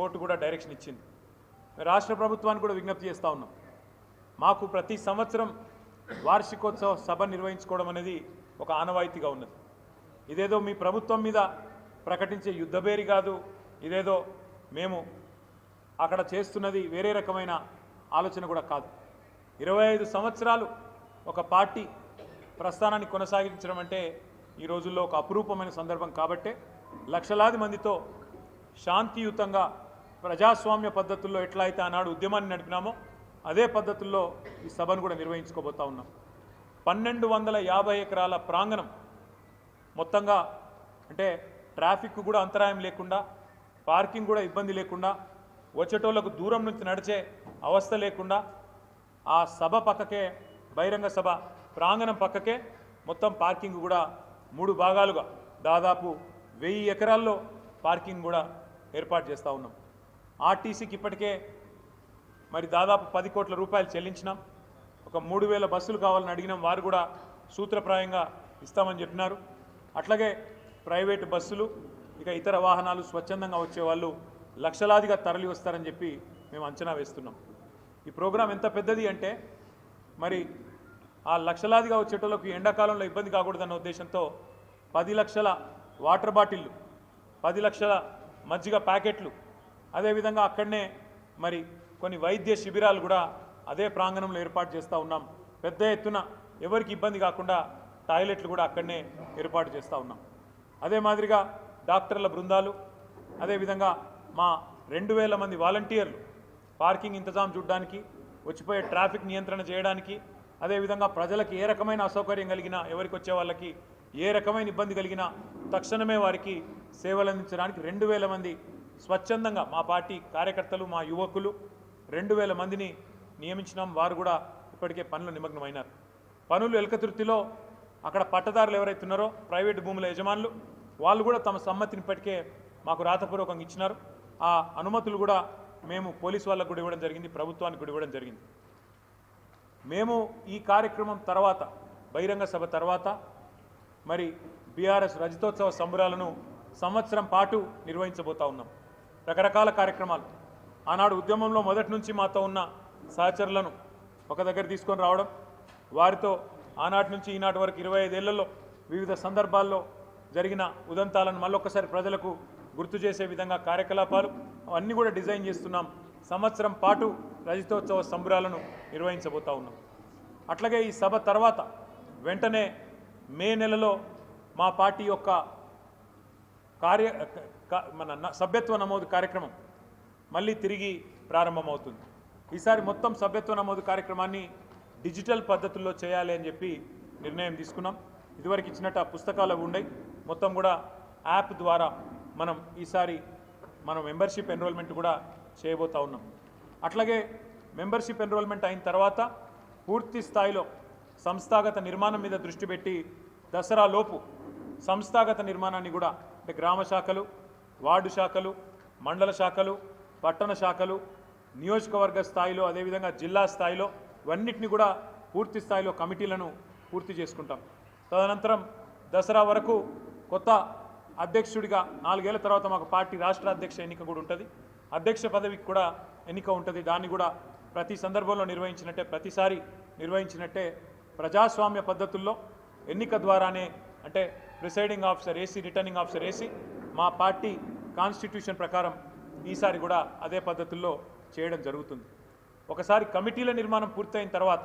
Court కూడా direction ఇచ్చింది. రాష్ట్ర ప్రభుత్వానికి కూడా విజ్ఞప్తి చేస్తూ ఉన్నాం. మాకు ప్రతి సంవత్సరం వార్షికోత్సవ సభ నిర్వహించుకోవడం అనేది ఒక ఆనవాయితీగా ఉన్నది. ఇదేదో మీ ప్రభుత్వం మీద ప్రకటించే యుద్ధబేరి కాదు ఇదేదో మేము అక్కడ చేస్తున్నది వేరే రకమైన ఆలోచన కూడా కాదు. ఇరవై ఐదు సంవత్సరాలు ఒక పార్టీ ప్రస్థానాన్ని కొనసాగించడం అంటే ఈ రోజుల్లో ఒక అపురూపమైన సందర్భం కాబట్టే లక్షలాది మందితో శాంతియుతంగా ప్రజాస్వామ్య పద్ధతుల్లో ఎట్లా అయితే ఆనాడు ఉద్యమాన్ని నడిపినామో అదే పద్ధతుల్లో ఈ సభను కూడా నిర్వహించుకోబోతా ఉన్నాం. పన్నెండు వందల యాభై ఎకరాల ప్రాంగణం మొత్తంగా అంటే ట్రాఫిక్ కూడా అంతరాయం లేకుండా పార్కింగ్ కూడా ఇబ్బంది లేకుండా వచ్చేటోళ్ళకు దూరం నుంచి నడిచే అవస్థ లేకుండా ఆ సభ పక్కకే బహిరంగ సభ ప్రాంగణం పక్కకే మొత్తం పార్కింగ్ కూడా మూడు భాగాలుగా దాదాపు వెయ్యి ఎకరాల్లో పార్కింగ్ కూడా ఏర్పాటు చేస్తూ ఉన్నాం. ఆర్టీసీకి ఇప్పటికే మరి దాదాపు పది కోట్ల రూపాయలు చెల్లించినాం. ఒక మూడు వేల బస్సులు కావాలని అడిగినాం. వారు కూడా సూత్రప్రాయంగా ఇస్తామని చెప్పినారు. అట్లాగే ప్రైవేటు బస్సులు ఇక ఇతర వాహనాలు స్వచ్ఛందంగా వచ్చే వాళ్ళు లక్షలాదిగా తరలి వస్తారని చెప్పి మేము అంచనా వేస్తున్నాం. ఈ ప్రోగ్రాం ఎంత పెద్దది అంటే మరి ఆ లక్షలాదిగా వచ్చేటోళ్ళకు ఎండాకాలంలో ఇబ్బంది కాకూడదన్న ఉద్దేశంతో పది లక్షల వాటర్ బాటిళ్ళు పది లక్షల మజ్జిగ ప్యాకెట్లు అదేవిధంగా అక్కడనే మరి కొన్ని వైద్య శిబిరాలు కూడా అదే ప్రాంగణంలో ఏర్పాటు చేస్తూ ఉన్నాం. పెద్ద ఎత్తున ఎవరికి ఇబ్బంది కాకుండా టాయిలెట్లు కూడా అక్కడనే ఏర్పాటు చేస్తూ ఉన్నాం. అదే మాదిరిగా డాక్టర్ల బృందాలు అదేవిధంగా మా రెండు వేల మంది వాలంటీర్లు పార్కింగ్ ఇంతజాం చూడడానికి వచ్చిపోయే ట్రాఫిక్ నియంత్రణ చేయడానికి అదేవిధంగా ప్రజలకు ఏ రకమైన అసౌకర్యం కలిగినా ఎవరికి వచ్చే వాళ్ళకి ఏ రకమైన ఇబ్బంది కలిగినా తక్షణమే వారికి సేవలు అందించడానికి రెండు వేల మంది స్వచ్ఛందంగా మా పార్టీ కార్యకర్తలు మా యువకులు రెండు వేల మందిని నియమించినాం. వారు కూడా ఇప్పటికే పనులు నిమగ్నమైనారు. పనులు ఎలకతుర్తిలో అక్కడ పట్టదారులు ఎవరైతే ఉన్నారో ప్రైవేటు భూముల యజమానులు వాళ్ళు కూడా తమ సమ్మతిని ఇప్పటికే మాకు రాతపూర్వకంగా ఇచ్చినారు. ఆ అనుమతులు కూడా మేము పోలీసు వాళ్ళకు కూడా ఇవ్వడం జరిగింది ప్రభుత్వానికి కూడా ఇవ్వడం జరిగింది. మేము ఈ కార్యక్రమం తర్వాత బహిరంగ సభ తర్వాత మరి బీఆర్ఎస్ రజతోత్సవ సంబరాలను సంవత్సరం పాటు నిర్వహించబోతా ఉన్నాం. రకరకాల కార్యక్రమాలు. ఆనాడు ఉద్యమంలో మొదటి నుంచి మాతో ఉన్న సహచరులను ఒక దగ్గర తీసుకొని రావడం వారితో ఆనాటి నుంచి ఈనాటి వరకు ఇరవై ఐదేళ్ళలో వివిధ సందర్భాల్లో జరిగిన ఉదంతాలను మళ్ళొక్కసారి ప్రజలకు గుర్తు చేసే విధంగా కార్యకలాపాలు అన్నీ కూడా డిజైన్ చేస్తున్నాం. సంవత్సరం పాటు రజతోత్సవ సంబురాలను నిర్వహించబోతా ఉన్నాం. అట్లాగే ఈ సభ తర్వాత వెంటనే మే నెలలో మా పార్టీ యొక్క కార్య మన సభ్యత్వ నమోదు కార్యక్రమం మళ్ళీ తిరిగి ప్రారంభమవుతుంది. ఈసారి మొత్తం సభ్యత్వ నమోదు కార్యక్రమాన్ని డిజిటల్ పద్ధతుల్లో చేయాలి అని చెప్పి నిర్ణయం తీసుకున్నాం. ఇదివరకు ఇచ్చినట్టు ఆ పుస్తకాలు ఉన్నాయి ఉండయి. మొత్తం కూడా యాప్ ద్వారా మనం ఈసారి మనం మెంబర్షిప్ ఎన్రోల్మెంట్ కూడా చేయబోతా ఉన్నాం. అట్లాగే మెంబర్షిప్ ఎన్రోల్మెంట్ అయిన తర్వాత పూర్తి స్థాయిలో సంస్థాగత నిర్మాణం మీద దృష్టి పెట్టి దసరా లోపు సంస్థాగత నిర్మాణాన్ని కూడా అంటే గ్రామ శాఖలు వార్డు శాఖలు మండల శాఖలు పట్టణ శాఖలు నియోజకవర్గ స్థాయిలో అదేవిధంగా జిల్లా స్థాయిలో ఇవన్నిటిని కూడా పూర్తి స్థాయిలో కమిటీలను పూర్తి చేసుకుంటాం. తదనంతరం దసరా వరకు కొత్త అధ్యక్షుడిగా నాలుగేళ్ళ తర్వాత మాకు పార్టీ రాష్ట్ర అధ్యక్ష ఎన్నిక కూడా ఉంటుంది. అధ్యక్ష పదవికి కూడా ఎన్నిక ఉంటుంది. దాన్ని కూడా ప్రతి సందర్భంలో నిర్వహించినట్టే ప్రతిసారి నిర్వహించినట్టే ప్రజాస్వామ్య పద్ధతుల్లో ఎన్నిక ద్వారానే అంటే presiding officer AC returning officer AC మా పార్టీ కాన్స్టిట్యూషన్ ప్రకారం ఈసారి కూడా అదే పద్ధతుల్లో చేయడం జరుగుతుంది. ఒకసారి కమిటీల నిర్మాణం పూర్తయిన తర్వాత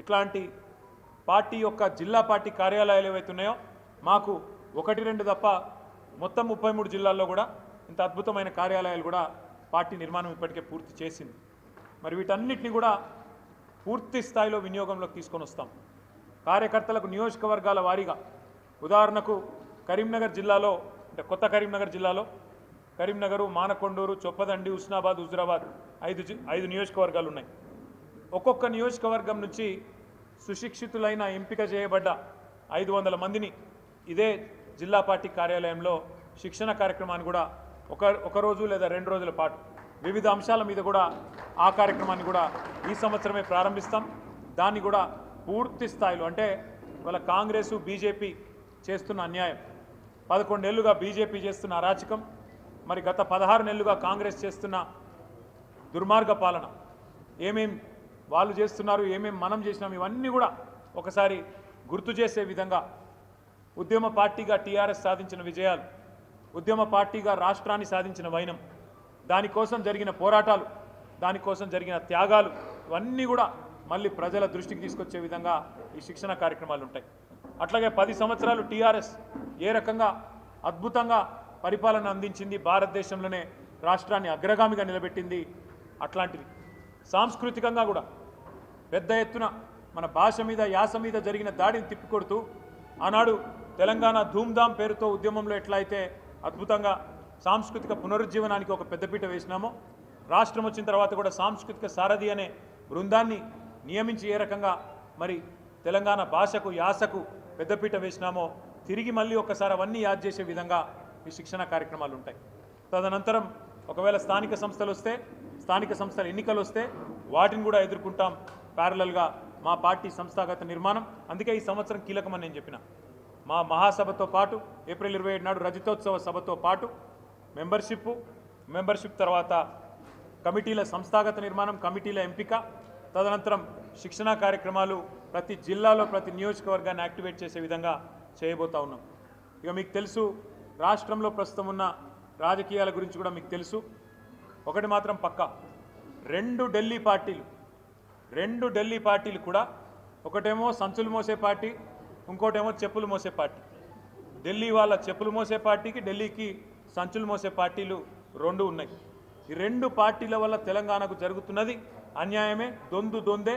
ఇట్లాంటి పార్టీ యొక్క జిల్లా పార్టీ కార్యాలయాలు ఏవైతున్నాయో మాకు ఒకటి రెండు తప్ప మొత్తం ముప్పై మూడు జిల్లాల్లో కూడా ఇంత అద్భుతమైన కార్యాలయాలు కూడా పార్టీ నిర్మాణం ఇప్పటికే పూర్తి చేసింది. మరి వీటన్నిటిని కూడా పూర్తి స్థాయిలో వినియోగంలోకి తీసుకొని వస్తాం. కార్యకర్తలకు నియోజకవర్గాల వారీగా ఉదాహరణకు కరీంనగర్ జిల్లాలో అంటే కొత్త కరీంనగర్ జిల్లాలో కరీంనగరు మానకొండూరు చొప్పదండి హుస్నాబాద్ హుజురాబాద్ ఐదు ఐదు నియోజకవర్గాలు ఉన్నాయి ఒక్కొక్క నియోజకవర్గం నుంచి సుశిక్షితులైన ఎంపిక చేయబడ్డ ఐదు వందల మందిని ఇదే జిల్లా పార్టీ కార్యాలయంలో శిక్షణ కార్యక్రమాన్ని కూడా ఒక ఒకరోజు లేదా రెండు రోజుల పాటు వివిధ అంశాల మీద కూడా ఆ కార్యక్రమాన్ని కూడా ఈ సంవత్సరమే ప్రారంభిస్తాం. దాన్ని కూడా పూర్తి స్థాయిలో అంటే ఇవాళ కాంగ్రెస్ బీజేపీ చేస్తున్న అన్యాయం. పదకొండేళ్ళుగా బీజేపీ చేస్తున్న అరాచకం మరి గత పదహారు నెలలుగా కాంగ్రెస్ చేస్తున్న దుర్మార్గ పాలన. ఏమేం వాళ్ళు చేస్తున్నారు ఏమేం మనం చేసినాం ఇవన్నీ కూడా ఒకసారి గుర్తు చేసే విధంగా ఉద్యమ పార్టీగా టీఆర్ఎస్ సాధించిన విజయాలు ఉద్యమ పార్టీగా రాష్ట్రాన్ని సాధించిన వైనం దానికోసం జరిగిన పోరాటాలు దానికోసం జరిగిన త్యాగాలు ఇవన్నీ కూడా మళ్ళీ ప్రజల దృష్టికి తీసుకొచ్చే విధంగా ఈ శిక్షణ కార్యక్రమాలు ఉంటాయి. అట్లాగే పది సంవత్సరాలు టీఆర్ఎస్ ఏ రకంగా అద్భుతంగా పరిపాలన అందించింది భారతదేశంలోనే రాష్ట్రాన్ని అగ్రగామిగా నిలబెట్టింది అట్లాంటిది సాంస్కృతికంగా కూడా పెద్ద ఎత్తున మన భాష మీద యాస మీద జరిగిన దాడిని తిప్పికొడుతూ ఆనాడు తెలంగాణ ధూమ్ధామ్ పేరుతో ఉద్యమంలో ఎట్లయితే అద్భుతంగా సాంస్కృతిక పునరుజ్జీవనానికి ఒక పెద్దపీట వేసినామో రాష్ట్రం వచ్చిన తర్వాత కూడా సాంస్కృతిక సారథి అనే బృందాన్ని నియమించి ఏ రకంగా మరి తెలంగాణ భాషకు యాసకు పెద్దపీట వేసినామో తిరిగి మళ్ళీ ఒకసారి అవన్నీ యాద్ చేసే విధంగా ఈ శిక్షణ కార్యక్రమాలు ఉంటాయి. తదనంతరం ఒకవేళ స్థానిక సంస్థలు వస్తే స్థానిక సంస్థల ఎన్నికలు వస్తే వాటిని కూడా ఎదుర్కొంటాం ప్యారలల్గా మా పార్టీ సంస్థాగత నిర్మాణం. అందుకే ఈ సంవత్సరం కీలకమని నేను చెప్పిన. మా మహాసభతో పాటు ఏప్రిల్ ఇరవై ఏడు నాడు రజతోత్సవ సభతో పాటు మెంబర్షిప్ మెంబర్షిప్ తర్వాత కమిటీల సంస్థాగత నిర్మాణం కమిటీల ఎంపిక తదనంతరం శిక్షణా కార్యక్రమాలు ప్రతి జిల్లాలో ప్రతి నియోజకవర్గాన్ని యాక్టివేట్ చేసే విధంగా చేయబోతా ఉన్నాం. ఇక మీకు తెలుసు రాష్ట్రంలో ప్రస్తుతం ఉన్న రాజకీయాల గురించి కూడా మీకు తెలుసు. ఒకటి మాత్రం పక్కా. రెండు ఢిల్లీ పార్టీలు రెండు ఢిల్లీ పార్టీలు కూడా ఒకటేమో సంచులు మోసే పార్టీ ఇంకోటేమో చెప్పులు మోసే పార్టీ. ఢిల్లీ వాళ్ళ చెప్పులు మోసే పార్టీకి ఢిల్లీకి సంచులు మోసే పార్టీలు రెండు ఉన్నాయి. ఈ రెండు పార్టీల వల్ల తెలంగాణకు జరుగుతున్నది అన్యాయమే దొందు దొందే.